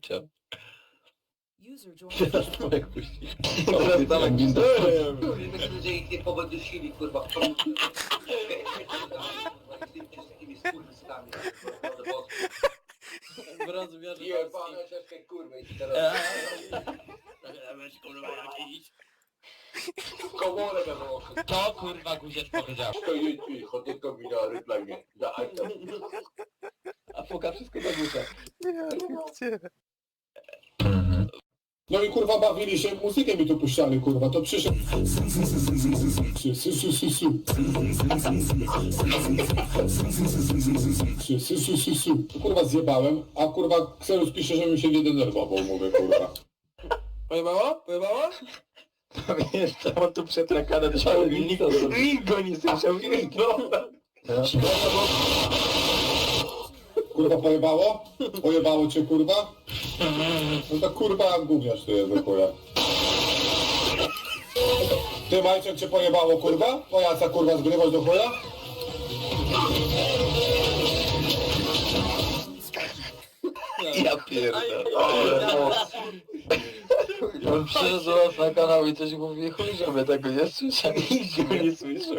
joined. Teraz Tomek puści. Teraz Tomek puści. Myślę, że ich nie pobedusili, kurwa, w. Z takimi skurwysynami, kurwa, W rozmiarze Jebane ciężkie kurwy i teraz Weź kurwa jakiś. komorę będą To kurwa guziec powiedział. To jest tylko mi na reklamie. Da, A foka wszystko zagłusza. No i kurwa bawili się, muzykę mi tu puszczali, kurwa, to przyszedł... Kurwa zjebałem, a kurwa Xerus pisze, żebym się nie denerwował, mówię kurwa. Pojebało? Pojebało? Jeszcze on tu przetrakane do siebie. Nikt, nikt go nie słyszał. Nikt. Kurwa pojebało? Pojebało cię kurwa? No to kurwa gówniarz ty jest chuja. Ty Majczek cię pojebało kurwa? Pojaca kurwa zgrywasz do chuja? Ja pierdolę. On nas na kanał i coś mówi, chuj, żeby tego nie słyszał. Nikt go nie słyszał.